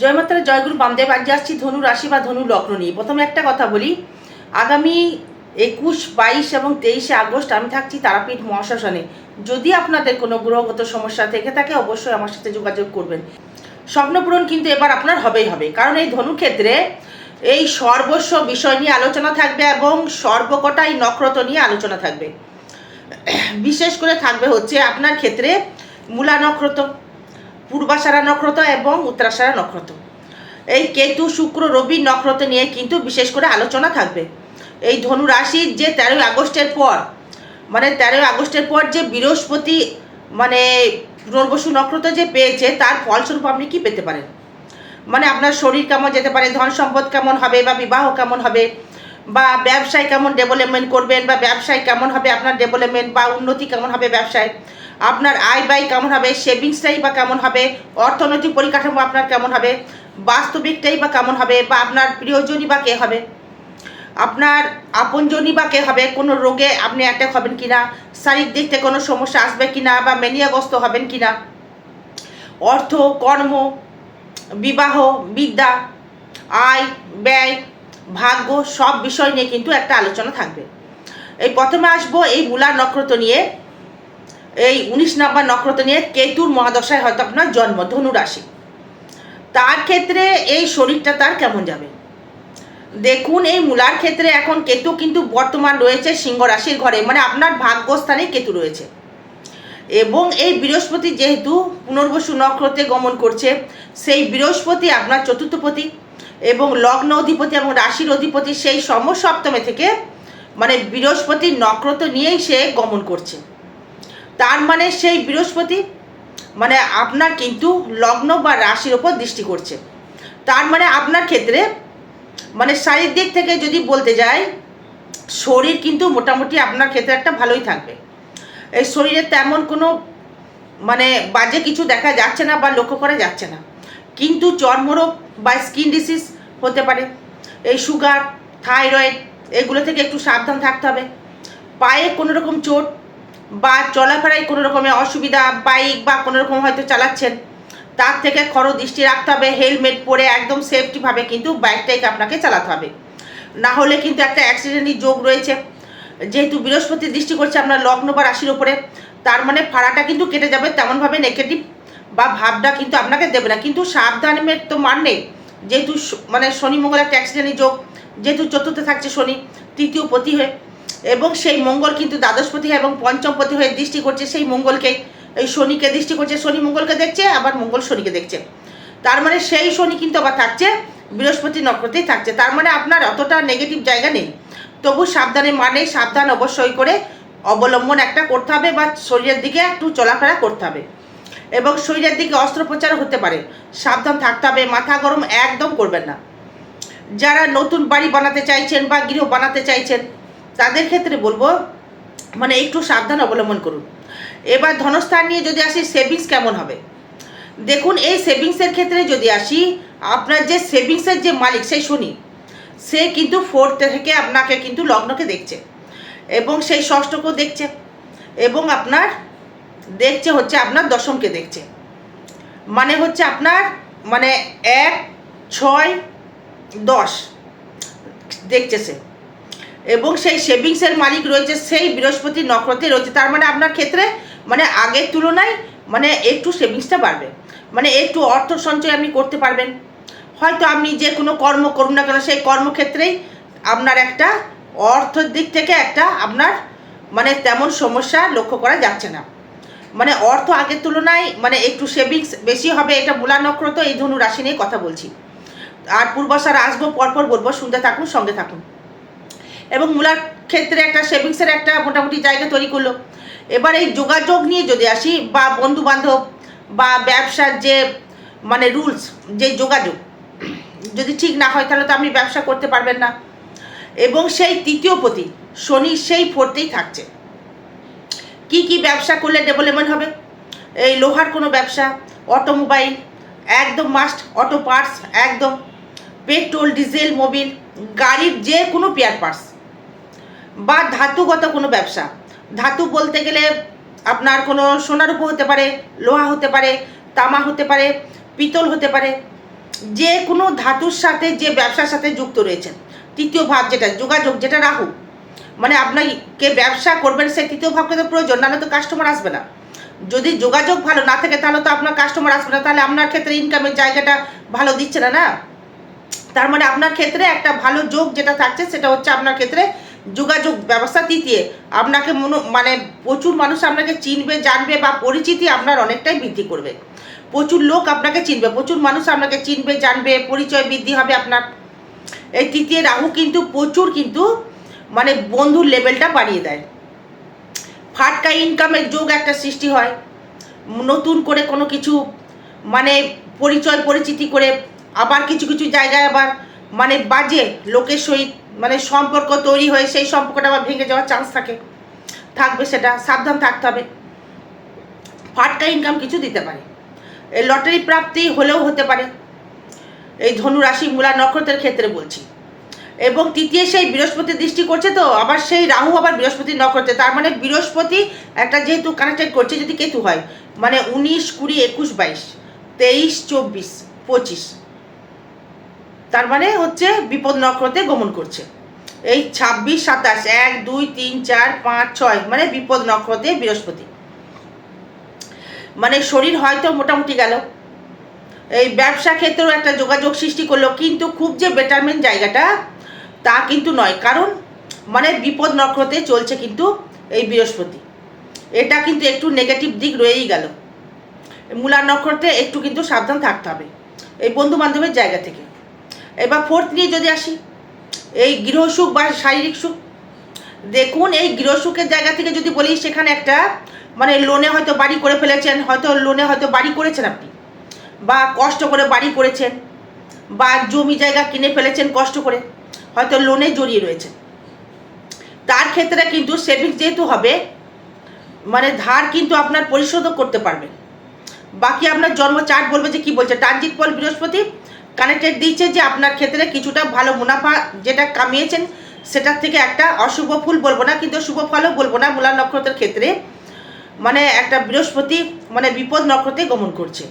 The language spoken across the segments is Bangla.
জয় মাতারা জয়গুরু বামদেব, আজ আসছি, ধনু রাশি বা ধনু লগ্ন নিয়ে। প্রথমে একটা কথা বলি, আগামী একুশ, বাইশ এবং তেইশে আগস্ট আমি থাকছি তারাপীঠ মহাশ্মশানে। যদি আপনাদের কোনো গ্রহগত সমস্যা থেকে থাকে, অবশ্যই আমার সাথে যোগাযোগ করবেন। স্বপ্নপূরণ কিন্তু এবার আপনার হবেই হবে। কারণ এই ধনু ক্ষেত্রে এই সর্বস্ব বিষয় নিয়ে আলোচনা থাকবে এবং সর্বকটাই নক্রত নিয়ে আলোচনা থাকবে। বিশেষ করে থাকবে হচ্ছে আপনার ক্ষেত্রে মূলা নক্ষত্র। পূর্বাশারা নক্ষত্র এবং উত্তরাশারা নক্ষত্র। এই কেতু, শুক্র, রবি নক্ষত্র নিয়ে কিন্তু বিশেষ করে আলোচনা থাকবে। এই ধনু রাশির যে তেরোই আগস্টের পর মানে তেরোই আগস্টের পর যে বৃহস্পতি মানে পুনর্বসু নক্ষত্র যে পেয়েছে, তার ফলস্বরূপ আপনি কি পেতে পারেন? মানে আপনার শরীর কেমন যেতে পারে, ধন সম্পদ কেমন হবে, বা বিবাহ কেমন হবে, বা ব্যবসায় কেমন ডেভেলপমেন্ট করবেন, বা ব্যবসায় কেমন হবে আপনার ডেভেলপমেন্ট বা উন্নতি কেমন হবে ব্যবসায় আপনার আয় ব্যয় কেমন হবে সেভিংসটাই বা কেমন হবে, অর্থনৈতিক পরিকাঠামো আপনার কেমন হবে বাস্তবিকটাই বা কেমন হবে, বা আপনার প্রিয়জনই বা কে হবে? আপনার আপনজনই বা কে হবে? কোনো রোগে আপনি অ্যাটাক হবেন কিনা? শারীরিক দিক থেকে কোনো সমস্যা আসবে কিনা? বা মেনিয়াগ্রস্ত হবেন কিনা? অর্থ, কর্ম, বিবাহ, বিদ্যা, আয়, ব্যয়, ভাগ্য সব বিষয় নিয়ে কিন্তু একটা আলোচনা থাকবে। এই প্রথমে আসব এই মূলা নক্ষত্র নিয়ে। এই উনিশ নাম্বার নক্ষত্র নিয়ে কেতুর মহাদশায় হয়তো আপনার জন্ম ধনু রাশি তার ক্ষেত্রে এই শরীরটা তার কেমন যাবে? দেখুন, এই মূলার ক্ষেত্রে এখন কেতু কিন্তু বর্তমান রয়েছে সিংহ রাশির ঘরে মানে আপনার ভাগ্যস্থানে কেতু রয়েছে। এবং এই বৃহস্পতি যেহেতু পুনর্বসু নক্ষত্রে গমন করছে, সেই বৃহস্পতি আপনার চতুর্থপতি এবং লগ্ন অধিপতি এবং রাশির অধিপতি সেই সমসপ্তমে থেকে মানে বৃহস্পতি নক্ষত্র নিয়েই সে গমন করছে। তার মানে সেই বৃহস্পতি মানে আপনার কিন্তু লগ্ন বা রাশির ওপর দৃষ্টি করছে। তার মানে আপনার ক্ষেত্রে মানে শারীর দিক থেকে যদি বলতে যাই, শরীর কিন্তু মোটামুটি আপনার ক্ষেত্রে একটা ভালোই থাকবে। এই শরীরে তেমন কোনো মানে বাজে কিছু দেখা যাচ্ছে না বা লক্ষ্য করা যাচ্ছে না। কিন্তু চর্মরোগ বা স্কিন ডিসিজ হতে পারে। এই সুগার, থাইরয়েড, এগুলো থেকে একটু সাবধান থাকতে হবে। পায়ে কোনো রকম চোট বা চলাফেরায় কোনো রকমের অসুবিধা বাইক বা কোনো রকম হয়তো চালাচ্ছেন, তার থেকে খর দৃষ্টি রাখতে হবে হেলমেট পরে একদম সেফটিভাবে কিন্তু বাইকটাকে আপনাকে চালাতে হবে। না হলে কিন্তু একটা অ্যাক্সিডেন্টের যোগ রয়েছে। যেহেতু বৃহস্পতি দৃষ্টি করছে আপনার লগ্ন বা রাশির ওপরে তার মানে ফাড়াটা কিন্তু কেটে যাবে, তেমনভাবে নেগেটিভ বা ভাবটা কিন্তু আপনাকে দেবে না। কিন্তু সাবধানের তো মান নেই। যেহেতু মানে শনি মঙ্গল একটা অ্যাক্সিডেন্টের যোগ, যেহেতু চতুর্থে থাকছে শনি, তৃতীয় পতি হয়ে এবং সেই মঙ্গল কিন্তু দ্বাদশপতি এবং পঞ্চমপতি হয়ে দৃষ্টি করছে, সেই মঙ্গলকে, এই শনিকে দৃষ্টি করছে। শনি মঙ্গলকে দেখছে, আবার মঙ্গল শনিকে দেখছে। তার মানে সেই শনি কিন্তু আবার থাকছে, বৃহস্পতি নক্ষত্রেই থাকছে। তার মানে আপনার অতটা নেগেটিভ জায়গা নেই। তবু সাবধানে মানে সাবধান অবশ্যই করে অবলম্বন একটা করতে হবে বা শরীরের দিকে একটু চলাফেরা করতে হবে। এবং শরীরের দিকে অস্ত্রোপচার হতে পারে। সাবধান থাকতে হবে, মাথা গরম একদম করবেন না। যারা নতুন বাড়ি বানাতে চাইছেন বা গৃহ বানাতে চাইছেন তাদের ক্ষেত্রে বলব মানে একটু সাবধান অবলম্বন করুন। এবার ধনস্থান নিয়ে যদি আসি সেভিংস কেমন হবে? দেখুন, এই সেভিংসের ক্ষেত্রে যদি আসি, আপনার যে সেভিংসের যে মালিক, সেই শনি, সে কিন্তু ফোর্থ থেকে আপনাকে কিন্তু লগ্নকে দেখছে এবং সেই ষষ্ঠকেও দেখছে এবং আপনার দেখছে হচ্ছে আপনার দশমকে দেখছে। মানে হচ্ছে আপনার মানে এক, ছয়, দশ, দেখছে সে। এবং সেই সেভিংসের মালিক রয়েছে সেই বৃহস্পতি নক্ষত্রে রয়েছে। তার মানে আপনার ক্ষেত্রে মানে আগের তুলনায় মানে একটু সেভিংসটা বাড়বে। মানে একটু অর্থ সঞ্চয় আপনি করতে পারবেন। হয়তো আপনি যে কোনো কর্ম করুন না কেন, সেই কর্মক্ষেত্রেই আপনার একটা অর্থের দিক থেকে একটা আপনার মানে তেমন সমস্যা লক্ষ্য করা যাচ্ছে না। মানে অর্থ আগের তুলনায় মানে একটু সেভিংস বেশি হবে, এটা মূলা নক্ষত্র এই ধনু রাশি নিয়ে কথা বলছি। আর পূর্বাশার আসব, পরপর বলব, শুনতে থাকুন, সঙ্গে থাকুন। এবং মূলার ক্ষেত্রে একটা সেভিংসের একটা মোটামুটি জায়গা তৈরি করল। এবার এই যোগাযোগ নিয়ে যদি আসি বা বন্ধু বান্ধব বা ব্যবসার যে মানে রুলস যে যোগাযোগ, যদি ঠিক না হয় তাহলে তো আপনি ব্যবসা করতে পারবেন না। এবং সেই তৃতীয় পতি, শনি সেই ফোর্থেই থাকছে। কি কি ব্যবসা করলে ডেভেলপমেন্ট হবে? এই লোহার কোনো ব্যবসা অটোমোবাইল একদম মাস্ট অটো পার্টস একদম। পেট্রোল ডিজেল মোবিল গাড়ির যে কোনো পেয়ার পার্টস বা ধাতুগত কোনো ব্যবসা। ধাতু বলতে গেলে আপনার কোনো সোনার উপর হতে পারে, লোহা হতে পারে, তামা হতে পারে, পিতল হতে পারে। যে কোনো ধাতুর সাথে যে ব্যবসার সাথে যুক্ত রয়েছেন। তৃতীয় ভাব যেটা, যোগাযোগ যেটা রাহু। মানে আপনাকে ব্যবসা করবেন সেই তৃতীয় ভাবকে তো প্রয়োজন, নাহলে তো কাস্টমার আসবে না। যদি যোগাযোগ ভালো না থাকে তাহলে তো আপনার কাস্টমার আসবে না, তাহলে আপনার ক্ষেত্রে ইনকামের জায়গাটা ভালো দিচ্ছে না না? তার মানে আপনার ক্ষেত্রে একটা ভালো যোগ যেটা থাকছে সেটা হচ্ছে আপনার ক্ষেত্রে যোগাযোগ ব্যবস্থা তৃতীয় আপনাকে মনো মানে প্রচুর মানুষ আপনাকে চিনবে, জানবে বা পরিচিতি আপনার অনেকটাই বৃদ্ধি করবে। প্রচুর লোক আপনাকে চিনবে, প্রচুর মানুষ আপনাকে চিনবে, জানবে, পরিচয় বৃদ্ধি হবে আপনার। এই তৃতীয় রাহু কিন্তু প্রচুর কিন্তু মানে বন্ধুর লেভেলটা বাড়িয়ে দেয়। ফাটকা ইনকামের যোগ একটা সৃষ্টি হয়। নতুন করে কোনো কিছু মানে পরিচয়, পরিচিতি করে আবার কিছু কিছু জায়গায় আবার মানে বাজে লোকের সহিত মানে সম্পর্ক তৈরি হয়ে সেই সম্পর্কটা আবার ভেঙে যাওয়ার চান্স থাকে। থাকবে সেটা, সাবধান থাকতে হবে। ফাটকা ইনকাম কিছু দিতে পারে। এই লটারি প্রাপ্তি হলেও হতে পারে। এই ধনু রাশি মূলা নক্ষত্রের ক্ষেত্রে বলছি। এবং তৃতীয় সেই বৃহস্পতি দৃষ্টি করছে তো, আবার সেই রাহু আবার বৃহস্পতি নক্ষত্রে। তার মানে বৃহস্পতি একটা যেহেতু কানেক্টেড করছে যদি কেতু হয় মানে উনিশ কুড়ি একুশ বাইশ, তেইশ চব্বিশ পঁচিশ। তার মানে হচ্ছে বিপদ নক্ষত্রে গমন করছে। এই ছাব্বিশ, সাতাশ, এক, দুই, তিন, চার, পাঁচ, ছয় মানে বিপদ নক্ষত্রে বৃহস্পতি। মানে শরীর হয়তো মোটামুটি গেল। এই ব্যবসা ক্ষেত্রেও একটা যোগাযোগ সৃষ্টি করল, কিন্তু খুব যে বেটারমেন্ট জায়গাটা তা কিন্তু নয়। কারণ মানে বিপদ নক্ষত্রে চলছে কিন্তু এই বৃহস্পতি। এটা কিন্তু একটু নেগেটিভ দিক রয়েই গেল। মূলা নক্ষত্রে একটু কিন্তু সাবধান থাকতে হবে। এই বন্ধু বান্ধবের জায়গা থেকে। এবার ফোর্থ নিয়ে যদি আসি, এই গৃহসুখ বা শারীরিক সুখ, দেখুন এই গৃহসুখের জায়গা থেকে যদি বলি, সেখানে একটা মানে লোনে হয়তো বাড়ি করে ফেলেছেন, হয়তো লোনে হয়তো বাড়ি করেছেন আপনি, বা কষ্ট করে বাড়ি করেছেন, বা জমি জায়গা কিনে ফেলেছেন কষ্ট করে, হয়তো লোনে জড়িয়ে রয়েছে তার ক্ষেত্রে কিন্তু সেভিংস যেহেতু হবে মানে ধার কিন্তু আপনার পরিশোধও করতে পারবেন। বাকি আপনার জন্ম চার্ট বলবে যে কি বলছে, ট্রানজিট পল বৃহস্পতি কানেক্টেড দিচ্ছে যে আপনার ক্ষেত্রে কিছুটা ভালো মুনাফা যেটা কামিয়েছেন, সেটার থেকে একটা অশুভ ফুল বলব না, কিন্তু শুভ ফলও বলব না, মূলা নক্ষত্রের ক্ষেত্রে। মানে একটা বৃহস্পতি মানে বিপদ নক্ষত্রে গমন করছে।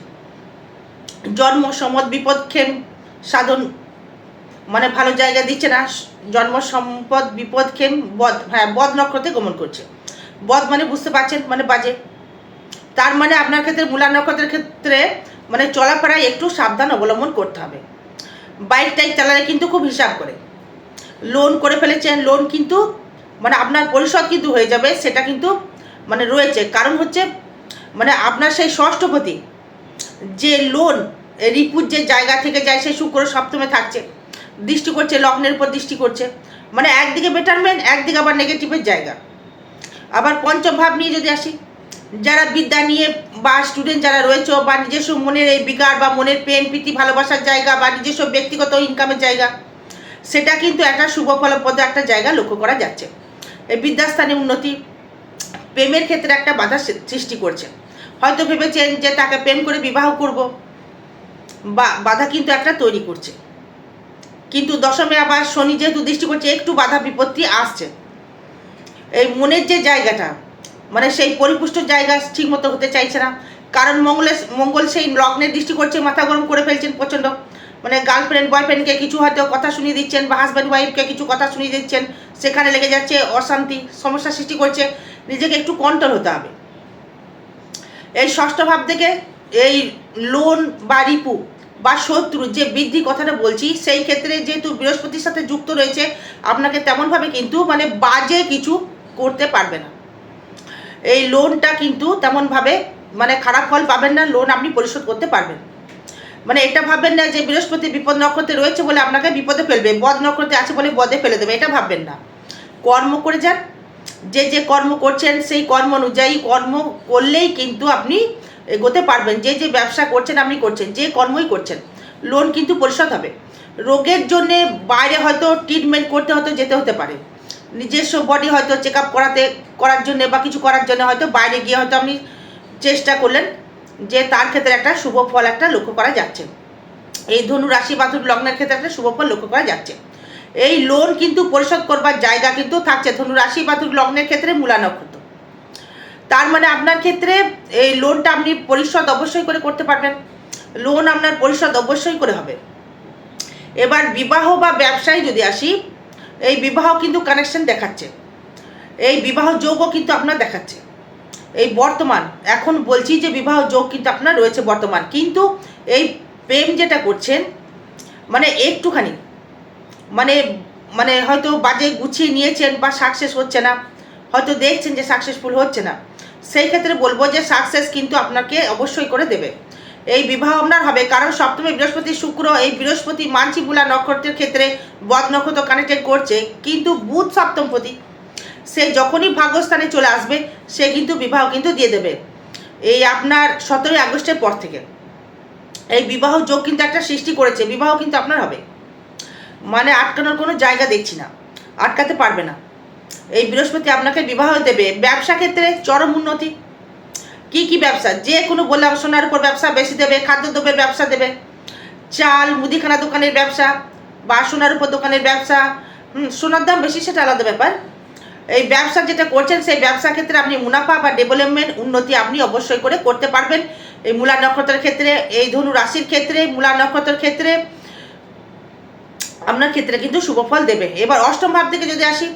জন্ম, সম্মত বিপদ, ক্ষেম, সাধন মানে ভালো জায়গা দিচ্ছে না, জন্ম, সম্পদ, বিপদ, ক্ষেম বদ হ্যাঁ বদ নক্ষত্রে গমন করছে। বদ মানে বুঝতে পারছেন মানে বাজে। তার মানে আপনার ক্ষেত্রে মূলা নক্ষত্রের ক্ষেত্রে মানে চলাফেরায় একটু সাবধান অবলম্বন করতে হবে। বাইক টাইক চালালে কিন্তু খুব হিসাব করে। লোন করে ফেলেছেন লোন কিন্তু মানে আপনার পরিশোধ কিন্তু হয়ে যাবে, সেটা কিন্তু মানে রয়েছে। কারণ হচ্ছে মানে আপনার সেই ষষ্ঠপতি যে লোন রিপুর যে জায়গা থেকে যায় সেই শুক্র সপ্তমে থাকছে। দৃষ্টি করছে, লগ্নের উপর দৃষ্টি করছে। মানে একদিকে বেটারমেন্ট একদিকে আবার নেগেটিভের জায়গা। আবার পঞ্চম ভাব নিয়ে যদি আসি যারা বিদ্যা নিয়ে বা স্টুডেন্ট যারা রয়েছে বা নিজস্ব মনের এই বিকার বা মনের প্রেম, প্রীতি, ভালোবাসার জায়গা বা নিজস্ব ব্যক্তিগত ইনকামের জায়গা, সেটা কিন্তু একটা শুভ ফলপ্রদ একটা জায়গা লক্ষ্য করা যাচ্ছে। এই বিদ্যাস্থানে উন্নতি প্রেমের ক্ষেত্রে একটা বাধা সৃষ্টি করছে। হয়তো ভেবেছেন যে তাকে প্রেম করে বিবাহ করব, বা বাধা কিন্তু একটা তৈরি করছে। কিন্তু দশমে আবার শনি যেহেতু দৃষ্টি করছে, একটু বাধা বিপত্তি আসছে। এই মনের যে জায়গাটা মানে সেই পরিপুষ্ট জায়গা ঠিক মতো হতে চাইছে না। কারণ মঙ্গলের মঙ্গল সেই লগ্নের দৃষ্টি করছে, মাথা গরম করে ফেলছেন প্রচণ্ড। মানে গার্লফ্রেন্ড বয়ফ্রেন্ডকে কিছু হয়তো কথা শুনিয়ে দিচ্ছেন বা হাজব্যান্ড ওয়াইফকে কিছু কথা শুনিয়ে দিচ্ছেন, সেখানে লেগে যাচ্ছে অশান্তি, সমস্যা সৃষ্টি করছে। নিজেকে একটু কন্ট্রোল হতে হবে। এই ষষ্ঠ ভাব থেকে এই লোন বা রিপু বা শত্রু যে বৃদ্ধি কথাটা বলছি, সেই ক্ষেত্রে যেহেতু বৃহস্পতির সাথে যুক্ত রয়েছে, আপনাকে তেমনভাবে কিন্তু মানে বাজে কিছু করতে পারবে না। এই লোনটা কিন্তু তেমনভাবে মানে খারাপ ফল পাবেন না লোন আপনি পরিশোধ করতে পারবেন। মানে এটা ভাববেন না যে বৃহস্পতি বিপদ নক্ষত্রে রয়েছে বলে আপনাকে বিপদে ফেলবে, বদ নক্ষত্রে আছে বলে বদে ফেলে দেবে, এটা ভাববেন না। কর্ম করে যান, যে যে কর্ম করছেন সেই কর্ম অনুযায়ী কর্ম করলেই কিন্তু আপনি এগোতে পারবেন, যে যে ব্যবসা করছেন আপনি করছেন, যে কর্মই করছেন লোন কিন্তু পরিশোধ হবে। রোগের জন্যে বাইরে হয়তো ট্রিটমেন্ট করতে হয়তো যেতে হতে পারে। নিজস্ব বডি হয়তো চেক আপ করাতে, করার জন্য বা কিছু করার জন্য হয়তো বাইরে গিয়ে হয়তো আপনি চেষ্টা করলেন যে তার ক্ষেত্রে একটা শুভ ফল একটা লক্ষ্য করা যাচ্ছে। এই ধনু রাশি বা লগ্নের ক্ষেত্রে একটা শুভ ফল লক্ষ্য করা যাচ্ছে। এই লোন কিন্তু পরিশোধ করবার জায়গা কিন্তু থাকছে ধনু রাশি বা লগ্নের ক্ষেত্রে মূলা নক্ষত্র। তার মানে আপনার ক্ষেত্রে এই লোনটা আপনি পরিশোধ অবশ্যই করে করতে পারবেন। লোন আপনার পরিশোধ অবশ্যই করে হবে। এবার বিবাহ বা ব্যবসায় যদি আসি এই বিবাহ কিন্তু কানেকশন দেখাচ্ছে। এই বিবাহ যোগও কিন্তু আপনার দেখাচ্ছে। এই বর্তমান, এখন বলছি যে বিবাহ যোগ কিন্তু আপনার রয়েছে বর্তমান। কিন্তু এই প্রেম যেটা করছেন মানে একটুখানি মানে মানে হয়তো বাজে গুছিয়ে নিয়েছেন বা সাকসেস হচ্ছে না, হয়তো দেখছেন যে সাকসেসফুল হচ্ছে না, সেই ক্ষেত্রে বলব যে সাকসেস কিন্তু আপনাকে অবশ্যই করে দেবে। এই বিবাহ আপনার হবে। কারণ সপ্তমে বৃহস্পতি শুক্র, এই বৃহস্পতি মানচিপুলা নক্ষত্রের ক্ষেত্রে বদ নক্ষত্র কানেক্টেড করছে। কিন্তু বুধ সপ্তমপতি, সে যখনই ভাগ্যস্থানে চলে আসবে, সে কিন্তু বিবাহ কিন্তু দিয়ে দেবে। এই আপনার সতেরোই আগস্টের পর থেকে। এই বিবাহ যোগ কিন্তু একটা সৃষ্টি করেছে। বিবাহ কিন্তু আপনার হবে। মানে আটকানোর কোনো জায়গা দেখছি না। আটকাতে পারবে না। এই বৃহস্পতি আপনাকে বিবাহ দেবে। ব্যবসা ক্ষেত্রে চরম উন্নতি। কি কি ব্যবসা? যে কোনো বললাম সোনার উপর ব্যবসা বেশি দেবে, খাদ্যদ্রব্যের ব্যবসা দেবে। চাল, মুদিখানা দোকানের ব্যবসা বা সোনার উপর দোকানের ব্যবসা সোনার দাম বেশি সেটা আলাদা ব্যাপার। এই ব্যবসা যেটা করছেন, সেই ব্যবসা ক্ষেত্রে আপনি মুনাফা বা ডেভেলপমেন্ট উন্নতি আপনি অবশ্যই করে করতে পারবেন। এই মূলা নক্ষত্রের ক্ষেত্রে, এই ধনু রাশির ক্ষেত্রে, মূলা নক্ষত্রের ক্ষেত্রে, আপনার ক্ষেত্রে কিন্তু শুভফল দেবে। এবার অষ্টম ভাব থেকে যদি আসি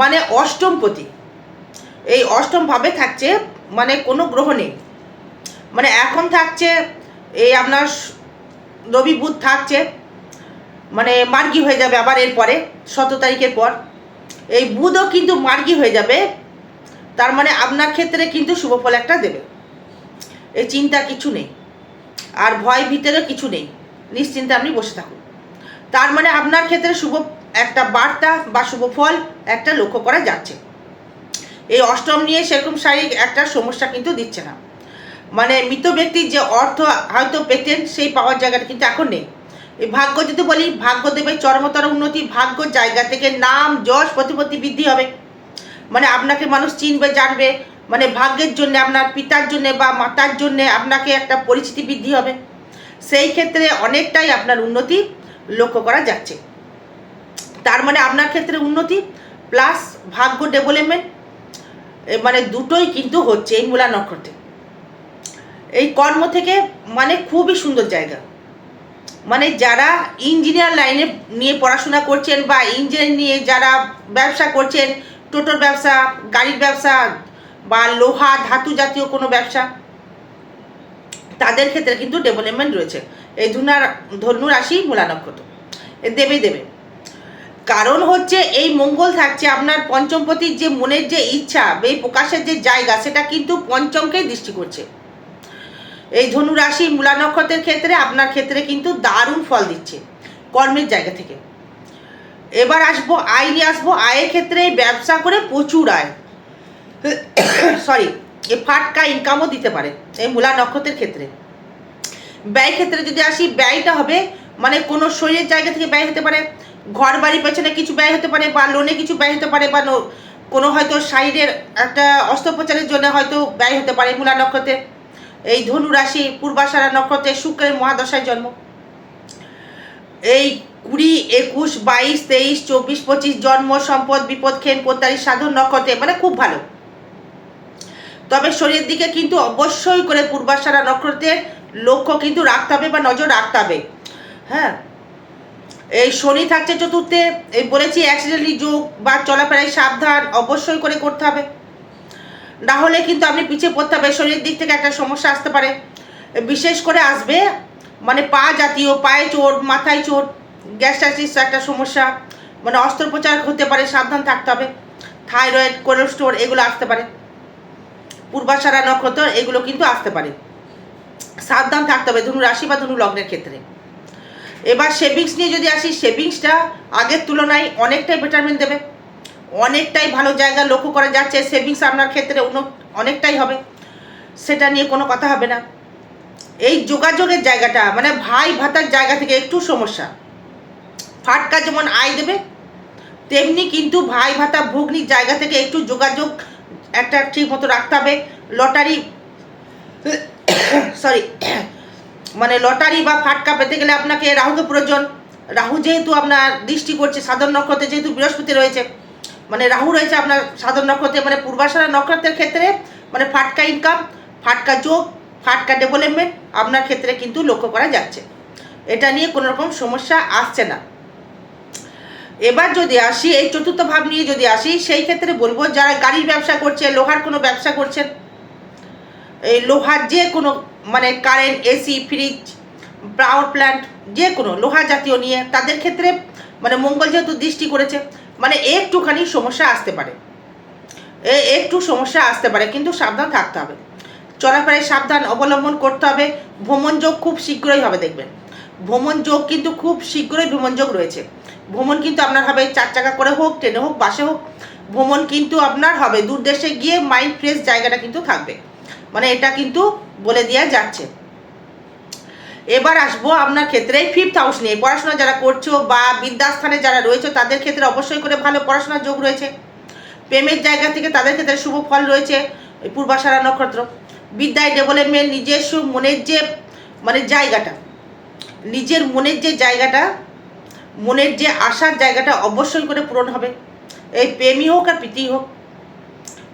মানে অষ্টমপতি এই অষ্টম ভাবে থাকছে মানে কোনো গ্রহ নেই। মানে এখন থাকছে, এই আপনার রবি বুধ থাকছে মানে মার্গি হয়ে যাবে আবার এরপরে, সতেরো তারিখের পর। এই বুধও কিন্তু মার্গি হয়ে যাবে, তার মানে আপনার ক্ষেত্রে কিন্তু শুভফল একটা দেবে। এই চিন্তা কিছু নেই, আর ভয় ভিতরে কিছু নেই, নিশ্চিন্তে আপনি বসে থাকুন। তার মানে আপনার ক্ষেত্রে শুভ একটা বার্তা বা শুভ ফল একটা লক্ষ্য করা যাচ্ছে। এই অষ্টম নিয়ে সেরকম শারীরিক একটা সমস্যা কিন্তু দিচ্ছে না। মানে মৃত ব্যক্তির যে অর্থ হয়তো পেতেন, সেই পাওয়ার জায়গাটা কিন্তু এখন নেই। এই ভাগ্য যদি বলি ভাগ্য দেবে চরমতর উন্নতি, ভাগ্য জায়গা থেকে নাম, যশ, প্রতিপত্তি বৃদ্ধি হবে। মানে আপনাকে মানুষ চিনবে, জানবে। মানে ভাগ্যের জন্য, আপনার পিতার জন্য বা মাতার জন্য আপনাকে একটা পরিচিতি বৃদ্ধি হবে। সেই ক্ষেত্রে অনেকটাই আপনার উন্নতি লক্ষ্য করা যাচ্ছে। তার মানে আপনার ক্ষেত্রে উন্নতি, প্লাস ভাগ্য ডেভেলপমেন্ট মানে দুটোই কিন্তু হচ্ছে এই মূলা নক্ষত্রে। এই কর্ম থেকে মানে খুবই সুন্দর জায়গা। মানে যারা ইঞ্জিনিয়ার লাইনে নিয়ে পড়াশোনা করছেন বা ইঞ্জিনিয়ার নিয়ে যারা ব্যবসা করছেন, টোটোর ব্যবসা, গাড়ির ব্যবসা বা লোহা, ধাতু জাতীয় কোনো ব্যবসা, তাদের ক্ষেত্রে কিন্তু ডেভেলপমেন্ট রয়েছে। এই ধুনার ধনু রাশি মূলা নক্ষত্র। দেবে দেবে। কারণ হচ্ছে এই মঙ্গল থাকছে, আপনার পঞ্চমপতির যে মনের যে ইচ্ছা, এই প্রকাশের যে জায়গা, সেটা কিন্তু পঞ্চমকেই দৃষ্টি করছে। এই ধনু রাশি মূলা নক্ষত্রের ক্ষেত্রে, আপনার ক্ষেত্রে কিন্তু দারুণ ফল দিচ্ছে, কর্মের জায়গা থেকে। এবার আসব, আয় নিয়ে আসব, আয়ের ক্ষেত্রে ব্যবসা করে প্রচুর আয়। সরি, এ ফাটকা ইনকামও দিতে পারে, এই মূলা নক্ষত্রের ক্ষেত্রে। ব্যয় ক্ষেত্রে যদি আসি, ব্যয়টা হবে মানে কোনো শরীরের জায়গা থেকে ব্যয় হতে পারে ঘর বাড়ির পেছনে কিছু ব্যয় হতে পারে বা লোনে কিছু ব্যয় হতে পারে বা কোনো হয়তো সাইডের একটা অস্ত্রোপচারের জন্য হয়তো ব্যয় হতে পারে মূলা নক্ষত্রে। এই ধনু রাশি পূর্বাশারা নক্ষত্রে শুক্রের মহাদশায় জন্ম। এই কুড়ি, একুশ, বাইশ, তেইশ, চব্বিশ, পঁচিশ, জন্ম, সম্পদ, বিপদ খেন প্রত্যারী সাধন নক্ষত্রে মানে খুব ভালো। তবে শরীরের দিকে কিন্তু অবশ্যই করে পূর্বাশারা নক্ষত্রের লক্ষ্য কিন্তু রাখতে হবে বা নজর রাখতে হবে। হ্যাঁ? এই শনি থাকছে চতুর্থে, এই বলেছি অ্যাক্সিডেন্টলি যোগ বা চলাফেরায় সাবধান, অবশ্যই করে করতে হবে। না হলে কিন্তু আপনি পিছিয়ে পড়তে হবে, শরীরের দিক থেকে একটা সমস্যা আসতে পারে। বিশেষ করে আসবে মানে পা জাতীয়, পায়ে চোট, মাথায় চোট গ্যাস্ট্রাইটিস একটা সমস্যা মানে অস্ত্রোপচার হতে পারে, সাবধান থাকতে হবে। থাইরয়েড কোলেস্টোর এগুলো আসতে পারে। পূর্বাশারা নক্ষত্র এগুলো কিন্তু আসতে পারে। সাবধান থাকতে হবে, ধনু রাশি বা ধনু লগ্নের ক্ষেত্রে। এবার সেভিংস নিয়ে যদি আসি সেভিংসটা আগের তুলনায় অনেকটাই বেটারমেন্ট দেবে। অনেকটাই ভালো জায়গা লক্ষ্য করা যাচ্ছে সেভিংস আপনার ক্ষেত্রে অনেকটাই হবে। সেটা নিয়ে কোনো কথা হবে না। এই যোগাযোগের জায়গাটা মানে ভাই ভাতার জায়গা থেকে একটু সমস্যা। ফাটকা যেমন আয় দেবে, তেমনি কিন্তু ভাই ভাতা ভগ্নির জায়গা থেকে একটু যোগাযোগ একটা ঠিক মতো রাখতে হবে। লটারি সরি মানে লটারি বা ফাটকা পেতে গেলে আপনাকে রাহুকে প্রয়োজন। রাহু যেহেতু আপনার দৃষ্টি করছে সাধন নক্ষত্রে, যেহেতু বৃহস্পতি রয়েছে মানে রাহু রয়েছে আপনার সাধন নক্ষত্রে মানে পূর্বাশারা নক্ষত্রের ক্ষেত্রে মানে ফাটকা ইনকাম ফাটকা যোগ ফাটকা ডেভেলপমেন্ট আপনার ক্ষেত্রে কিন্তু লক্ষ্য করা যাচ্ছে। এটা নিয়ে কোনো রকম সমস্যা আসছে না। এবার যদি আসি, এই চতুর্থ ভাব নিয়ে যদি আসি, সেই ক্ষেত্রে বলব, যারা গাড়ির ব্যবসা করছে, লোহার কোনো ব্যবসা করছেন, এই লোহার যে কোনো মানে current AC fridge power plant যে কোনো লোহা জাতীয় নিয়ে তাদের ক্ষেত্রে মানে মঙ্গল যেহেতু দৃষ্টি করেছে মানে একটুখানি সমস্যা আসতে পারে। এ একটু সমস্যা আসতে পারে, কিন্তু সাবধান থাকতে হবে। চলাফেরায় সাবধান অবলম্বন করতে হবে। ভ্রমণ যোগ খুব শীঘ্রই হবে, দেখবেন। ভ্রমণ যোগ কিন্তু খুব শীঘ্রই ভ্রমণ যোগ রয়েছে। ভ্রমণ কিন্তু আপনার হবে চার চাকা করে হোক, ট্রেনে হোক, বাসে হোক। ভ্রমণ কিন্তু আপনার হবে দূর দেশে গিয়ে মাইন্ড ফ্রেশ জায়গাটা কিন্তু থাকবে। মানে এটা কিন্তু বলে দেওয়া যাচ্ছে। এবার আসব আপনার ক্ষেত্রে ফিফথ হাউস নিয়ে। পড়াশোনা যারা করছ বা বিদ্যাস্থানে যারা রয়েছে, তাদের ক্ষেত্রে অবশ্যই করে ভালো পড়াশোনার যোগ রয়েছে। প্রেমের জায়গা থেকে তাদের ক্ষেত্রে শুভ ফল রয়েছে পূর্বাশারা নক্ষত্র। বিদ্যায় ডেভেলপমেন্ট নিজস্ব মনের যে মানে জায়গাটা, নিজের মনের যে জায়গাটা, মনের যে আশার জায়গাটা অবশ্যই করে পূরণ হবে। এই প্রেমই হোক আর প্রীতি হোক,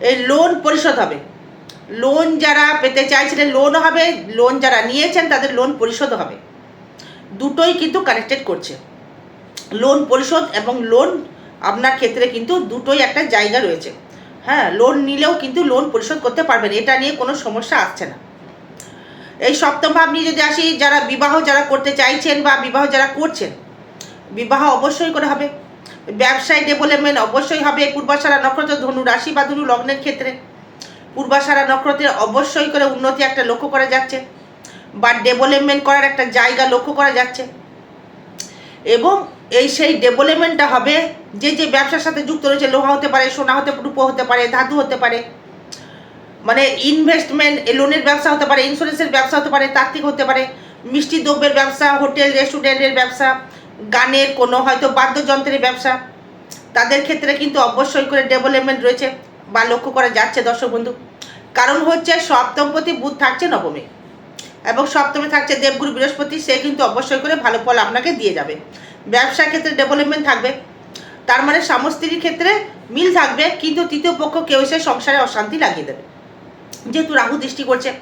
এই লোন পরিশোধ হবে। লোন যারা পেতে চাইছিলেন লোন হবে লোন যারা নিয়েছেন তাদের লোন পরিশোধ হবে। দুটোই কিন্তু কানেক্টেড করছে। লোন পরিশোধ এবং লোন আপনার ক্ষেত্রে কিন্তু দুটোই একটা জায়গা রয়েছে। হ্যাঁ লোন নিলেও কিন্তু লোন পরিশোধ করতে পারবেন, এটা নিয়ে কোনো সমস্যা আসছে না। এই সপ্তম ভাব নিয়ে যদি আসি, যারা বিবাহ যারা করতে চাইছেন বা বিবাহ যারা করছেন, বিবাহ অবশ্যই করে হবে। ব্যবসায় ডেভেলপমেন্ট অবশ্যই হবে, পূর্বাশারা নক্ষত্র ধনু রাশি বা ধনু লগ্নের ক্ষেত্রে। পূর্বাশারা নক্ষত্রের অবশ্যই করে উন্নতি একটা লক্ষ্য করা যাচ্ছে বা ডেভেলপমেন্ট করার একটা জায়গা লক্ষ্য করা যাচ্ছে। এবং এই সেই ডেভেলপমেন্টটা হবে যে যে ব্যবসার সাথে যুক্ত রয়েছে, লোহা হতে পারে, সোনা হতে রূপো হতে পারে, ধাতু হতে পারে মানে ইনভেস্টমেন্ট লোনের ব্যবসা হতে পারে ইন্স্যুরেন্সের ব্যবসা হতে পারে, তাত্ত্বিক হতে পারে, মিষ্টি দ্রব্যের ব্যবসা, হোটেল রেস্টুরেন্টের ব্যবসা, গানের কোনো হয়তো বাদ্যযন্ত্রের ব্যবসা, তাদের ক্ষেত্রে কিন্তু অবশ্যই করে ডেভেলপমেন্ট রয়েছে। বা লক্ষ্য করা যাচ্ছে দর্শক বন্ধু। কারণ হচ্ছে সপ্তমপতি বুধ থাকছে নবমে। এবং সপ্তমে থাকছে দেবগুরু বৃহস্পতি, সে কিন্তু অবশ্যই করে ভালো ফল আপনাকে দিয়ে যাবে। ব্যবসার ক্ষেত্রে ডেভেলপমেন্ট থাকবে। তার মানে স্বামী স্ত্রীর ক্ষেত্রে মিল থাকবে, কিন্তু তৃতীয় পক্ষ কেউ এসে সংসারে অশান্তি লাগিয়ে দেবে। যেহেতু রাহু দৃষ্টি করছে,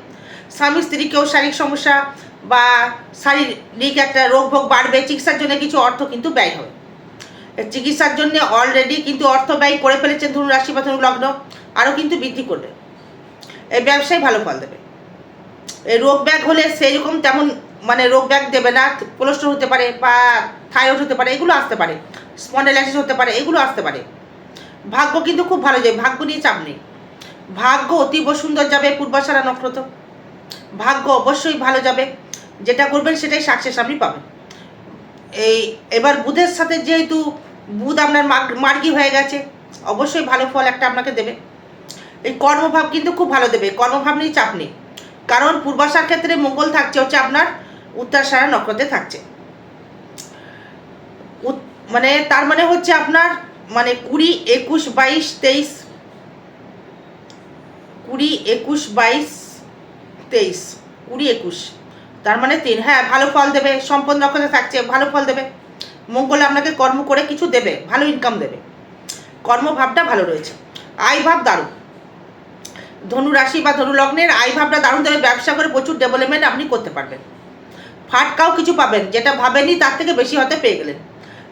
স্বামী স্ত্রী কেউ শারীরিক সমস্যা বা শারীরিক একটা রোগ ভোগ বাড়বে, চিকিৎসার জন্য কিছু অর্থ কিন্তু ব্যয় হবে। চিকিৎসার জন্য অলরেডি কিন্তু অর্থ ব্যয় করে ফেলেছেন, ধরুন রাশি বা ধরুন লগ্ন, আরও কিন্তু বৃদ্ধি করবে। এই ব্যবসায় ভালো ফল দেবে। এই রোগ ব্যাগ হলে সেইরকম তেমন মানে রোগ ব্যাগ দেবে না কোলেস্ট্রল হতে পারে বা থাইরয়েড হতে পারে, এগুলো আসতে পারে। স্পন্ডালাইসিস হতে পারে, এগুলো আসতে পারে। ভাগ্য কিন্তু খুব ভালো যায়, ভাগ্য নিয়ে চাপ নেই। ভাগ্য অতীব সুন্দর যাবে, পূর্বাশারা নক্ষত্র। ভাগ্য অবশ্যই ভালো যাবে, যেটা করবেন সেটাই সাকসেস আপনি পাবেন। এই, এবার বুধের সাথে যেহেতু বুধ আপনার মার্গ- হয়ে গেছে, অবশ্যই ভালো ফল একটা আপনাকে দেবে। এই কর্মভাব কিন্তু খুব ভালো দেবে, কর্মভাব নিয়ে চাপ নেই। কারণ পূর্বাশার ক্ষেত্রে মঙ্গল থাকছে হচ্ছে আপনার, উত্তরাশারা নক্ষত্রে থাকছে। মানে তার মানে হচ্ছে আপনার মানে কুড়ি, একুশ, বাইশ, তেইশ, কুড়ি, একুশ, বাইশ, তেইশ, কুড়ি, একুশ। তার মানে তিন হ্যাঁ ভালো ফল দেবে, সম্পদ নক্ষত্রে থাকছে, ভালো ফল দেবে। মঙ্গল আপনাকে কর্ম করে কিছু দেবে, ভালো ইনকাম দেবে। কর্মভাবটা ভালো রয়েছে। আয় ভাব দারুণ। ধনু রাশি বা ধনু লগ্নের আয় ভাবটা দারুণ দেবে ব্যবসা করে প্রচুর ডেভেলপমেন্ট আপনি করতে পারবেন। ফাটকাও কিছু পাবেন, যেটা ভাবেনি তার থেকে বেশি হয়তো পেয়ে গেলেন।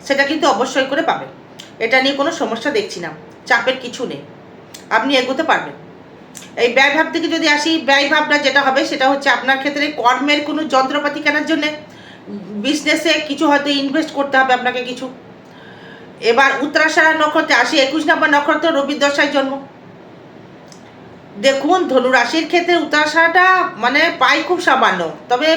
সেটা কিন্তু অবশ্যই করে পাবেন। এটা নিয়ে কোনো সমস্যা দেখছি না, চাপের কিছু নেই। আপনি এগোতে পারবেন। এই ব্যয় ভাব থেকে যদি আসি ব্যয় ভাবটা যেটা হবে সেটা হচ্ছে আপনার ক্ষেত্রে কর্মের কোনো যন্ত্রপাতি কেনার জন্যে বিজনেসে কিছু হয়তো ইনভেস্ট করতে হবে আপনাকে কিছু। এবার উত্তরাশারা নক্ষত্রে আসি একুশ নম্বর নক্ষত্র রবি দশায় জন্ম। দেখুন ধনু রাশির ক্ষেত্রে উত্তরাশাটা মানে পাই খুব সামান্য। তবে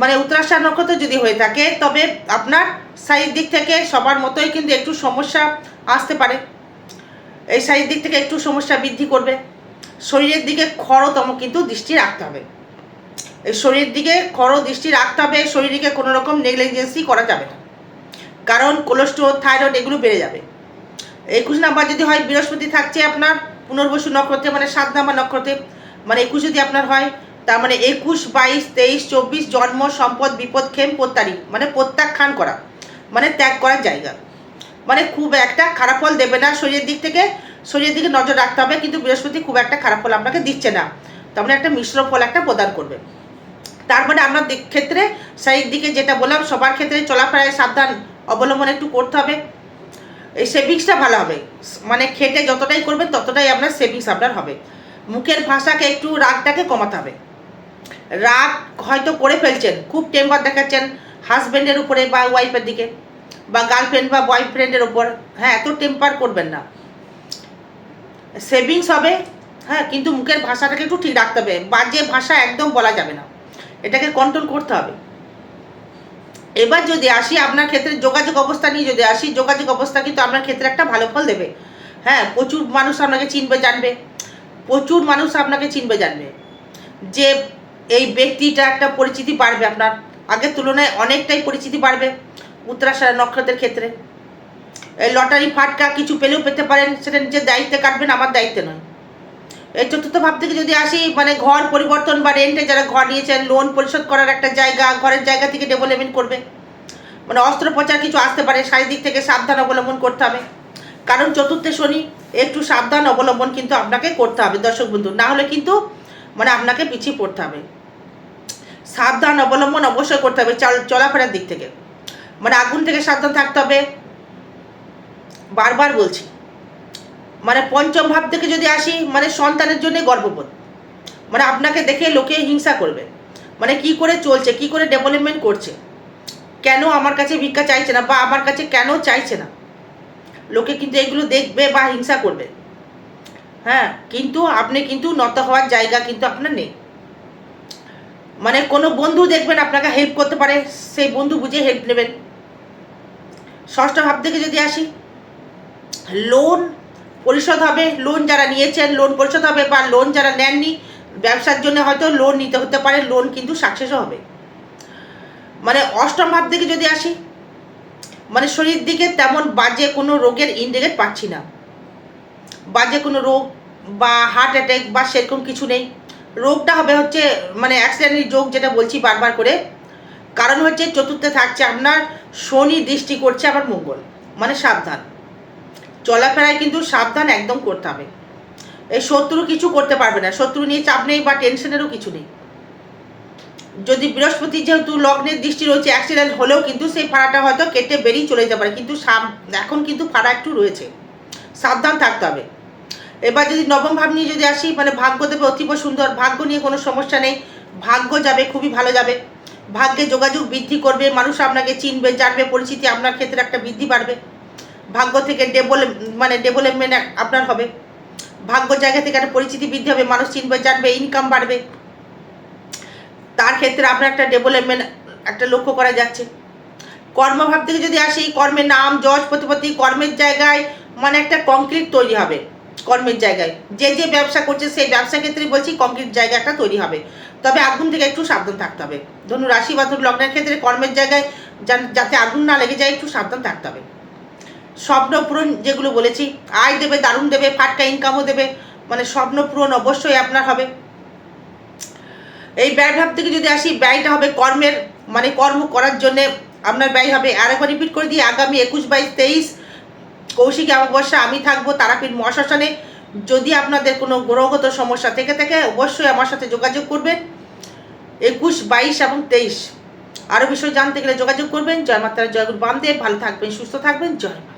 মানে উত্তরাশা নক্ষত্র যদি হয়ে থাকে, তবে আপনার শারীরিক দিক থেকে সবার মতোই কিন্তু একটু সমস্যা আসতে পারে। এই শারীরিক দিক থেকে একটু সমস্যা বৃদ্ধি করবে। শরীরের দিকে খরতম কিন্তু দৃষ্টি রাখতে হবে। এই শরীরের দিকে খর দৃষ্টি রাখতে হবে, শরীরকে কোনো রকম নেগলিজেন্সি করা যাবে না। কারণ কোলেস্ট্রল, থাইরয়েড এগুলো বেড়ে যাবে। একুশ নাম্বার যদি হয়, বৃহস্পতি থাকছে আপনার পুনর্বসু নক্ষত্রে মানে সাত নাম্বার নক্ষত্রে মানে একুশ যদি আপনার হয়, তার মানে একুশ, বাইশ, তেইশ, চব্বিশ, জন্ম, সম্পদ, বিপদ, ক্ষেম প্রত্যারি মানে প্রত্যাখ্যান করা মানে ত্যাগ করার জায়গা। মানে খুব একটা খারাপ ফল দেবে না শরীরের দিক থেকে, শরীরের দিকে নজর রাখতে হবে, কিন্তু বৃহস্পতি খুব একটা খারাপ ফল আপনাকে দিচ্ছে না। তার মানে একটা মিশ্র ফল, একটা প্রদান করবে। তার মানে দিক- ক্ষেত্রে, সেই দিকে যেটা বললাম, সবার ক্ষেত্রে চলাফেরায় সাবধান অবলম্বন একটু করতে হবে। এই সেভিংসটা ভালো হবে। মানে খেটে যতটাই করবেন ততটাই আপনার সেভিংস আপনার হবে। মুখের ভাষাকে একটু রাগটাকে কমাতে হবে। রাগ হয়তো করে ফেলছেন, খুব টেম্পার দেখাচ্ছেন হাজব্যান্ডের উপরে বা ওয়াইফের দিকে, বা গার্লফ্রেন্ড বা বয়ফ্রেন্ডের উপর। হ্যাঁ এত টেম্পার করবেন না। সেভিংস হবে হ্যাঁ কিন্তু মুখের ভাষাটাকে একটু ঠিক রাখতে হবে। বাজে ভাষা একদম বলা যাবে না। এটাকে কন্ট্রোল করতে হবে। এবার যদি আসি আপনার ক্ষেত্রে যোগাযোগ অবস্থা নিয়ে যদি আসি, যোগাযোগ অবস্থা কিন্তু আপনার ক্ষেত্রে একটা ভালো ফল দেবে। হ্যাঁ প্রচুর মানুষ আপনাকে চিনবে, জানবে। প্রচুর মানুষ আপনাকে চিনবে, জানবে। যে এই ব্যক্তিটা একটা পরিচিতি বাড়বে আপনার। আগের তুলনায় অনেকটাই পরিচিতি বাড়বে উত্তরাশারা নক্ষত্রের ক্ষেত্রে। এই লটারি ফাটকা কিছু পেলেও পেতে পারেন, সেটা নিজের দায়িত্বে কাটবেন, আমার দায়িত্বে নয়। এই চতুর্থ ভাব থেকে যদি আসি মানে ঘর পরিবর্তন বা রেন্টে যারা ঘর নিয়েছেন লোন পরিশোধ করার একটা জায়গা, ঘরের জায়গা থেকে ডেভেলপমেন্ট করবে। মানে অস্ত্রোপচার কিছু আসতে পারে, শারীরিক থেকে সাবধান অবলম্বন করতে হবে। কারণ চতুর্থে শনি, একটু সাবধান অবলম্বন কিন্তু আপনাকে করতে হবে, দর্শক বন্ধু। না হলে কিন্তু মানে আপনাকে পিছিয়ে পড়তে হবে। সাবধান অবলম্বন অবশ্যই করতে হবে, চল চলাফেরার দিক থেকে। মানে আগুন থেকে সাবধান থাকতে হবে। বারবার বলছি। মানে পঞ্চম ভাব থেকে যদি আসি মানে সন্তানের জন্য গর্ববোধ মানে আপনাকে দেখে লোকে হিংসা করবে। মানে কি করে চলছে, কি করে ডেভেলপমেন্ট করছে। কেন আমার কাছে ভিক্ষা চাইছে না বা আমার কাছে কেন চাইছে না? লোকে কিন্তু এগুলো দেখবে বা হিংসা করবে। হ্যাঁ কিন্তু আপনি কিন্তু নত হওয়ার জায়গা কিন্তু আপনার নেই। মানে কোনো বন্ধু দেখবেন আপনাকে হেল্প করতে পারে, সেই বন্ধু বুঝে হেল্প নেবেন। ষষ্ঠ ভাব থেকে যদি আসি লোন পরিশোধ হবে লোন যারা নিয়েছেন লোন পরিশোধ হবে বা লোন যারা নেননি, ব্যবসার জন্য হয়তো লোন নিতে হতে পারে লোন কিন্তু সাকসেসও হবে। মানে অষ্টম ভাব থেকে যদি আসি মানে শরীর দিকে তেমন বাজে কোনো রোগের ইন্ডিকেট পাচ্ছি না। বাজে কোনো রোগ বা হার্ট অ্যাটাক বা সেরকম কিছু নেই। রোগটা হবে হচ্ছে মানে অ্যাক্সিডেন্টের যোগ যেটা বলছি বারবার করে। কারণ হচ্ছে চতুর্থে থাকছে আপনার শনি দৃষ্টি করছে আবার মঙ্গল মানে সাবধান। চলাফেরায় কিন্তু সাবধান একদম করতে হবে। এই শত্রু কিছু করতে পারবে না। শত্রু নিয়ে চাপ নেই বা টেনশনেরও কিছু নেই। যদি বৃহস্পতি যেহেতু লগ্নের দৃষ্টি রয়েছে অ্যাক্সিডেন্ট হলেও কিন্তু সেই ফাড়াটা হয়তো কেটে বেরিয়ে চলে যেতে পারে। কিন্তু এখন কিন্তু ফাড়া একটু রয়েছে। সাবধান থাকতে হবে। এবার যদি নবম ভাব নিয়ে যদি আসি মানে ভাগ্য দেবে অতীব সুন্দর। ভাগ্য নিয়ে কোনো সমস্যা নেই। ভাগ্য যাবে, খুবই ভালো যাবে। ভাগ্যে যোগাযোগ বৃদ্ধি করবে। মানুষ আপনাকে চিনবে, জানবে, পরিচিতি আপনার ক্ষেত্রে একটা বৃদ্ধি বাড়বে। ভাগ্য থেকে ডেভেলপ মানে ডেভেলপমেন্ট আপনার হবে। ভাগ্য জায়গা থেকে একটা পরিচিতি বৃদ্ধি হবে, মানুষ চিনবে, জানবে ইনকাম বাড়বে। তার ক্ষেত্রে আপনার একটা ডেভেলপমেন্ট একটা লক্ষ্য করা যাচ্ছে। কর্মভাব থেকে যদি আসি, কর্মের নাম, যশ, প্রতিপত্তি, কর্মের জায়গায় মানে একটা কংক্রিট তৈরি হবে, কর্মের জায়গায়। যে যে ব্যবসা করছে, সেই ব্যবসা ক্ষেত্রে বলছি কংক্রিট জায়গা একটা তৈরি হবে। তবে আগুন থেকে একটু সাবধান থাকতে হবে। ধনু রাশি বা ধনু লগ্নের ক্ষেত্রে কর্মের জায়গায় যাতে আগুন না লেগে যায়, একটু সাবধান থাকতে হবে। স্বপ্ন পূরণ যেগুলো বলেছি, আয় দেবে, দারুণ দেবে, ফাটকা ইনকামও দেবে মানে স্বপ্ন পূরণ অবশ্যই আপনার হবে। এই ব্যয় ভাব থেকে যদি আসি, ব্যয়টা হবে কর্মের মানে কর্ম করার জন্যে আপনার ব্যয় হবে। আরেকবার রিপিট করে দিই, আগামী একুশ বাইশ তেইশ কৌশিকী অমাবস্যা, আমি থাকব তারাপীঠ মহাশ্মশানে। যদি আপনাদের কোনো গ্রহগত সমস্যা থেকে থাকে, অবশ্যই আমার সাথে যোগাযোগ করবেন। একুশ বাইশ এবং তেইশ। আরও বিষয় জানতে গেলে যোগাযোগ করবেন। জয় মাতারা জয়গুরু বামদেব। ভালো থাকবেন, সুস্থ থাকবেন। জয় মা